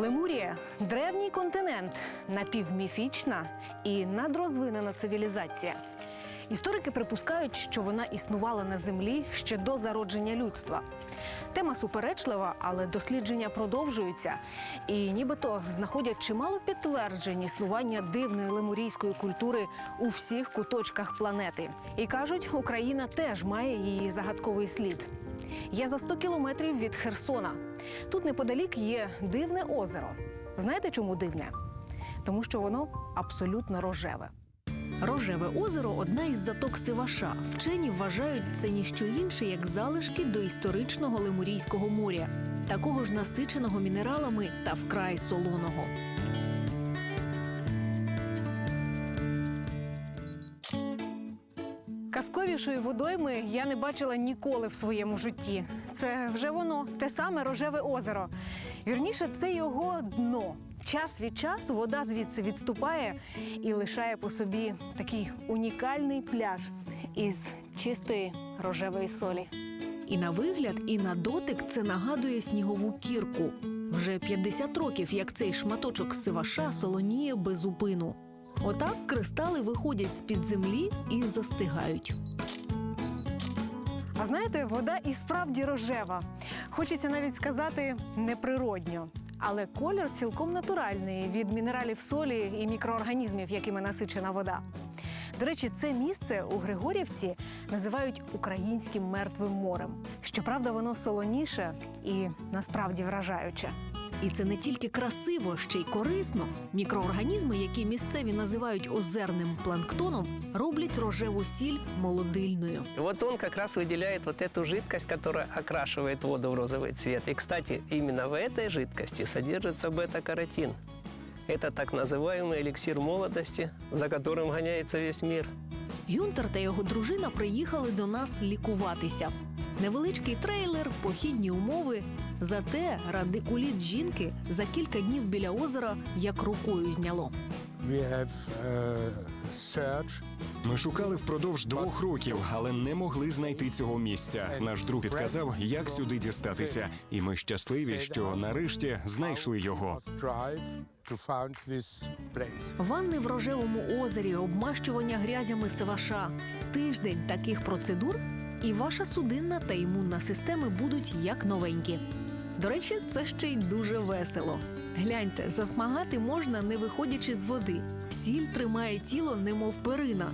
Лемурія древній континент, напівміфічна і надрозвинена цивілізація. Історики припускають, що вона існувала на землі ще до зародження людства. Тема суперечлива, але дослідження продовжуються. І нібито знаходять чимало підтверджень існування дивної лемурійської культури у всіх куточках планети. І кажуть, Україна теж має її загадковий слід. Я за 100 кілометрів від Херсона. Тут неподалік є дивне озеро. Знаєте, чому дивне? Тому що воно абсолютно рожеве. Рожеве озеро одна із заток Сиваша. Вчені вважають це ніщо інше, як залишки доісторичного Лемурійського моря, такого ж насиченого мінералами та вкрай солоного. Казковішої водойми я не бачила ніколи в своєму житті. Це вже воно, те саме рожеве озеро. Вірніше, це його дно. Час від часу вода звідси відступає і лишає по собі такий унікальний пляж із чистої рожевої солі. І на вигляд, і на дотик це нагадує снігову кірку. Вже 50 років, як цей шматочок сиваша солоніє без упину. Отак кристали виходять з-під землі і застигають. А знаєте, вода і справді рожева. Хочеться навіть сказати неприродньо. Але колір цілком натуральний від мінералів солі і мікроорганізмів, якими насичена вода. До речі, це місце у Григорівці називають українським мертвим морем. Щоправда, воно солоніше і насправді вражаюче. І це не тільки красиво, ще й корисно. Мікроорганізми, які місцеві називають озерним планктоном, роблять рожеву сіль молодильною. И Вот он как раз выделяет вот эту жидкость, которая окрашивает воду в розовый цвет. И, кстати, именно в этой жидкости содержится бета-каротин. Это так называемый эликсир молодости, за которым гоняется весь мир. Юнтер та його дружина приїхали до нас лікуватися. Невеличкий трейлер, похідні умови. Зате радикуліт жінки за кілька днів біля озера як рукою зняло. We have uh, searched Ми шукали впродовж двох років, але не могли знайти цього місця. Наш друг підказав, як сюди дістатися, і ми щасливі, що нарешті знайшли його. Ванни в рожевому озері, обмащування грязями сиваша. Тиждень таких процедур, і ваша судинна та імунна системи будуть як новенькі. До речі, це ще й дуже весело. Гляньте, засмагати можна не виходячи з води. Сіль тримає тіло, немов перина.